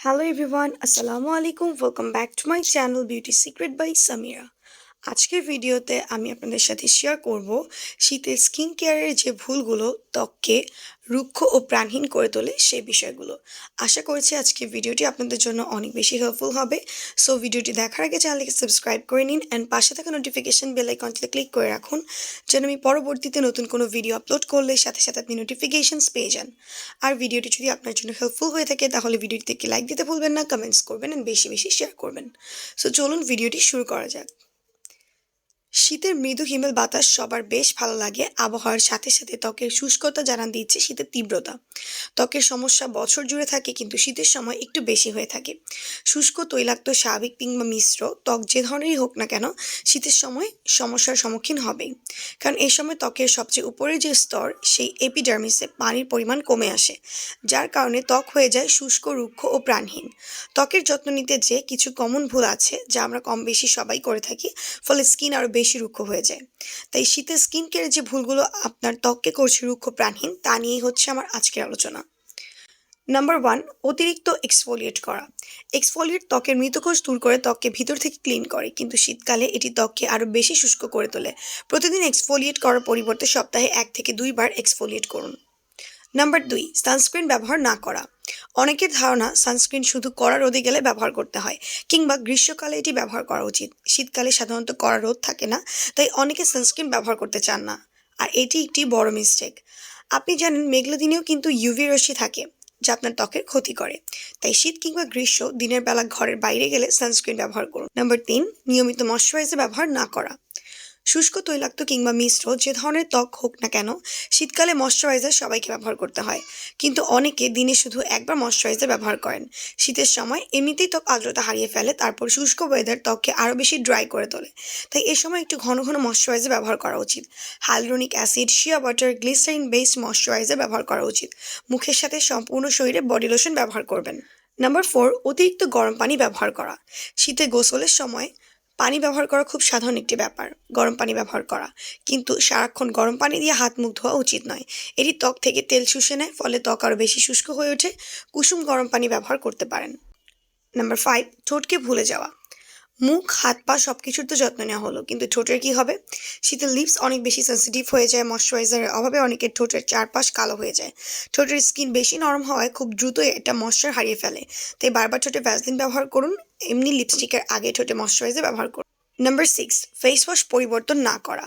Hello everyone, Assalamu alaikum. Welcome back to my channel Beauty Secret by Samira. আজকের ভিডিওতে আমি আপনাদের সাথে শেয়ার করব শীতের স্কিন কেয়ারের যে ভুলগুলো, ত্বককে রুক্ষ ও প্রাণহীন করে তোলে সেই বিষয়গুলো। আশা করছি আজকে ভিডিওটি আপনাদের জন্য অনেক বেশি হেল্পফুল হবে। সো ভিডিওটি দেখার আগে চ্যানেলকে সাবস্ক্রাইব করে নিন অ্যান্ড পাশে থাকা নোটিফিকেশন বেল আইকনটিতে ক্লিক করে রাখুন, যেন আমি পরবর্তীতে নতুন কোনো ভিডিও আপলোড করলে সাথে সাথে আপনি নোটিফিকেশানস পেয়ে যান। আর ভিডিওটি যদি আপনার জন্য হেল্পফুল হয়ে থাকে, তাহলে ভিডিওটিতে লাইক দিতে ভুলবেন না কমেন্টস করবেন অ্যান্ড বেশি বেশি শেয়ার করবেন। সো চলুন ভিডিওটি শুরু করা যাক। শীতের মৃদু হিমেল বাতাস সবার বেশ ভালো লাগে। আবহাওয়ার সাথে সাথে ত্বকের শুষ্কতা জানান দিচ্ছে শীতের তীব্রতা। ত্বকের সমস্যা বছর জুড়ে থাকে কিন্তু শীতের সময় একটু বেশি হয়ে থাকে। শুষ্ক, তৈলাক্ত, স্বাভাবিক কিংবা মিশ্র ত্বক যে ধরনেরই হোক না কেন শীতের সময় সমস্যার সম্মুখীন হবেই। কারণ এই সময় ত্বকের সবচেয়ে উপরের যে স্তর, সেই এপিডার্মিসে পানির পরিমাণ কমে আসে, যার কারণে ত্বক হয়ে যায় শুষ্ক, রুক্ষ ও প্রাণহীন। ত্বকের যত্ন নিতে যে কিছু কমন ভুল আছে, যা আমরা কম বেশি সবাই করে থাকি, ফলে স্কিন আরও বেশি রুক্ষ হয়ে যায়। তাই শীতে স্কিন কেয়ারের যে ভুলগুলো আপনার ত্বককে করছে রুক্ষ প্রাণহীন, তা নিয়েই হচ্ছে আমার আজকের আলোচনা। নাম্বার ওয়ান অতিরিক্ত এক্সফোলিয়েট করা। এক্সফোলিয়েট ত্বকের মৃতকোষ দূর করে ত্বককে ভিতর থেকে ক্লিন করে, কিন্তু শীতকালে এটি ত্বককে আরও বেশি শুষ্ক করে তোলে। প্রতিদিন এক্সফোলিয়েট করার পরিবর্তে সপ্তাহে এক থেকে দুইবার এক্সফোলিয়েট করুন। নাম্বার দুই সানস্ক্রিন ব্যবহার না করা। অনেকের ধারণা সানস্ক্রিন শুধু কড়া রোদে গেলে ব্যবহার করতে হয়, কিংবা গ্রীষ্মকালে এটি ব্যবহার করা উচিত। শীতকালে সাধারণত কড়া রোদ থাকে না, তাই অনেকে সানস্ক্রিন ব্যবহার করতে চান না। আর এটি একটি বড় মিস্টেক আপনি জানেন, মেঘলা দিনেও কিন্তু ইউভি রশ্মি থাকে, যা আপনার ত্বকের ক্ষতি করে। তাই শীত কিংবা গ্রীষ্ম দিনের বেলা ঘরের বাইরে গেলে সানস্ক্রিন ব্যবহার করুন। নাম্বার তিন, নিয়মিত ময়শ্চারাইজার ব্যবহার না করা। শুষ্ক তৈলাক্ত কিংবা মিশ্র, যে ধরনের ত্বক হোক না কেন, শীতকালে ময়শ্চারাইজার সবাইকে ব্যবহার করতে হয়। কিন্তু অনেকে দিনে শুধু একবার ময়শ্চারাইজার ব্যবহার করেন। শীতের সময় এমনিতেই ত্বক আর্দ্রতা হারিয়ে ফেলে, তারপর শুষ্ক ওয়েদার ত্বককে আরও বেশি ড্রাই করে তোলে। তাই এ সময় একটু ঘন ঘন ময়শ্চারাইজার ব্যবহার করা উচিত। Hyaluronic acid shea butter glycerin based moisturiser ব্যবহার করা উচিত। মুখের সাথে সম্পূর্ণ শরীরে বডি লোশন ব্যবহার করবেন। নাম্বার ফোর অতিরিক্ত গরম পানি ব্যবহার করা। শীতে গোসলের সময় পানি ব্যবহার করা খুব সাধারণ একটি ব্যাপার, গরম পানি ব্যবহার করা। কিন্তু সারাক্ষণ গরম পানি দিয়ে হাত মুখ ধোয়া উচিত নয়। এটি ত্বক থেকে তেল শুষে নেয়, ফলে ত্বক আরও বেশি শুষ্ক হয়ে ওঠে। কুসুম গরম পানি ব্যবহার করতে পারেন। নাম্বার ফাইভ, ঠোঁটকে ভুলে যাওয়া। মুখ, হাত, পা সব কিছুর তো যত্ন নেওয়া হলো। কিন্তু ঠোঁটের কি হবে? শীতের লিপস অনেক বেশি সেন্সিটিভ হয়ে যায় ময়শ্চারাইজারের অভাবে অনেকের ঠোঁটের চারপাশ কালো হয়ে যায়। ঠোঁটের স্কিন বেশি নরম হওয়ায় খুব দ্রুত এটা ময়শ্চার হারিয়ে ফেলে। তাই বারবার ঠোঁটে ভ্যাসলিন ব্যবহার করুন, এমনি লিপস্টিকের আগে ঠোঁটে ময়শ্চারাইজার ব্যবহার করুন। নাম্বার সিক্স ফেস ওয়াশ পরিবর্তন না করা।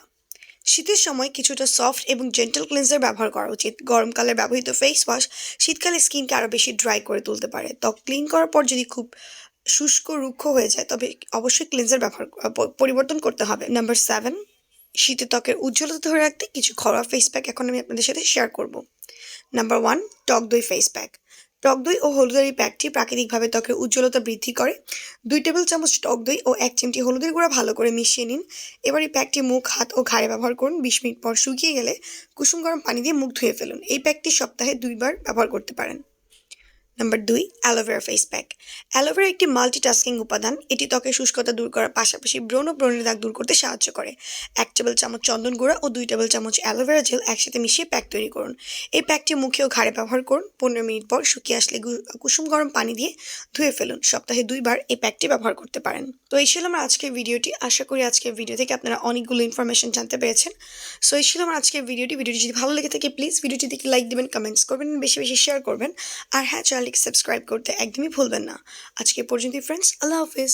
শীতের সময় কিছুটা সফট এবং জেন্টাল ক্লিনজার ব্যবহার করা উচিত। গরমকালে ব্যবহৃত ফেস ওয়াশ শীতকালে স্কিনকে আরও বেশি ড্রাই করে তুলতে পারে। ত্বক ক্লিন করার পর যদি খুব শুষ্ক, রুক্ষ হয়ে যায়, তবে অবশ্যই ক্লিনজার ব্যবহার পরিবর্তন করতে হবে। নাম্বার সেভেন শীতে ত্বকের উজ্জ্বলতা ধরে রাখতে কিছু ঘরোয়া ফেস প্যাক এখন আমি আপনাদের সাথে শেয়ার করব। নাম্বার ওয়ান টক দই ফেস প্যাক টক দই ও হলুদের এই প্যাকটি প্রাকৃতিকভাবে ত্বকের উজ্জ্বলতা বৃদ্ধি করে। দুই টেবিল চামচ টক দই ও এক চিমটি হলুদের গুঁড়া ভালো করে মিশিয়ে নিন। এবার এই প্যাকটি মুখ, হাত ও ঘাড়ে ব্যবহার করুন। বিশ মিনিট পর শুকিয়ে গেলে কুসুম গরম পানি দিয়ে মুখ ধুয়ে ফেলুন। এই প্যাকটি সপ্তাহে দুইবার ব্যবহার করতে পারেন। নাম্বার দুই aloe vera face pack aloe vera একটি মাল্টিটাস্কিং উপাদান। এটি ত্বকের শুষ্কতা দূর করার পাশাপাশি ব্রণ ও ব্রণের দাগ দূর করতে সাহায্য করে। এক টেবিল চামচ চন্দন গুঁড়া ও দুই টেবিল চামচ অ্যালোভেরা জেল একসাথে মিশিয়ে প্যাক তৈরি করুন। এই প্যাকটি মুখে ও ঘাড়ে ব্যবহার করুন। পনেরো মিনিট পর শুকিয়ে আসলে কুসুম গরম পানি দিয়ে ধুয়ে ফেলুন। সপ্তাহে দুইবার এই প্যাকটি ব্যবহার করতে পারেন। তো এই ছিল আমার আজকের ভিডিওটি। আশা করি আজকের ভিডিও থেকে আপনারা অনেকগুলো ইনফরমেশন জানতে পেরেছেন। সো এই ছিল আমার আজকের ভিডিওটি। ভিডিওটি যদি ভালো লেগে থাকে প্লিজ ভিডিওটি দেখে লাইক দেবেন কমেন্টস করবেন, বেশি বেশি শেয়ার করবেন। আর হ্যাঁ চ্যানেলটিকে সাবস্ক্রাইব করতে একদমই ভুলবেন না। আজকে পর্যন্ত ফ্রেন্ডস আল্লাহ হাফিজ।